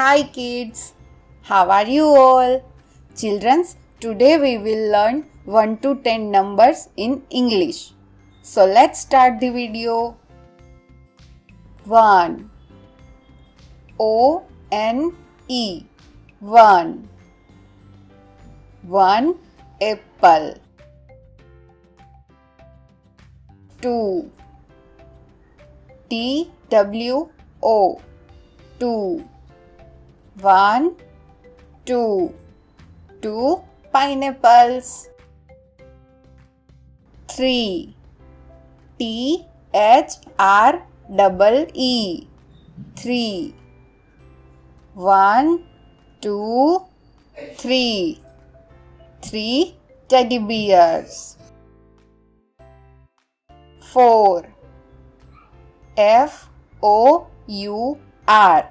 Hi kids, how are you all? Childrens, today we will learn 1 to 10 numbers in English. So let's start the video. 1 O N E. 1 1 apple. 2 T W O. 2 1 2 2 pineapples. 3 T H R double E. 3 1 2 3 3 teddy bears. 4 F O U R.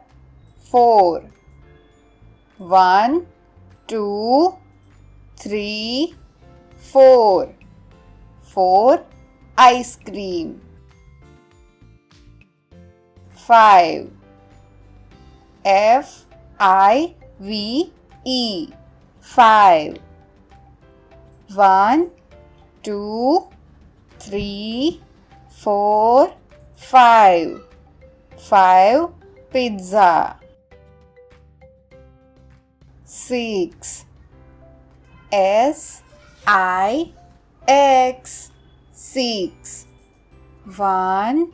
4 1 2 3 4 4 ice cream. 5 F I V E. 5 1 2 3 4 5 5 pizza 6 S I X 6 1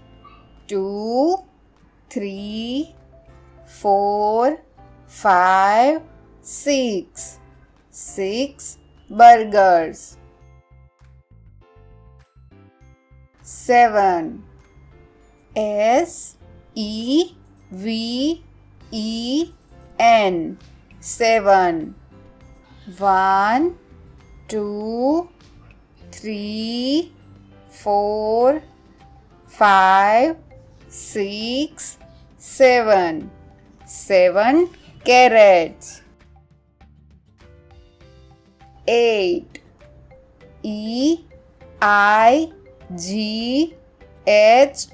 2 3 4 5 6 6 burgers. 7 S E V E N 7 1 2 3 4 5 6 7 7 carrots. 8 E I G H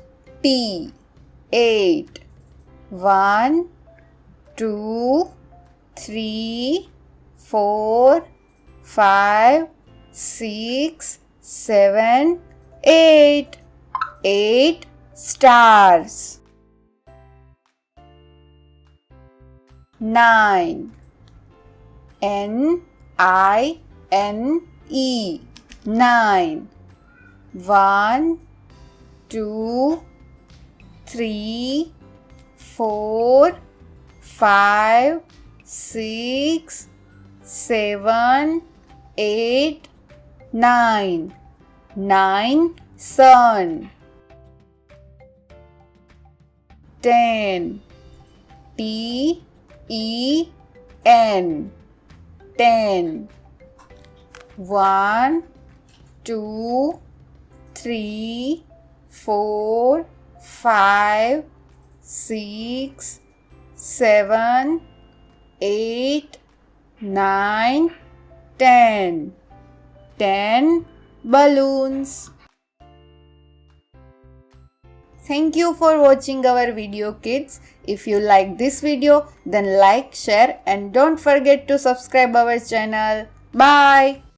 T. 8 1 2 3 4 5 6 7 8 8 stars. 9 N I N E. 9 1 2 3 4 5 6 7 8 9 9 sun 10 T E N. 10 1 2 3 4 5 6 7 8 9 10 10 balloons Thank you for watching our video kids. If you like this video then like, share and don't forget to subscribe our channel. Bye.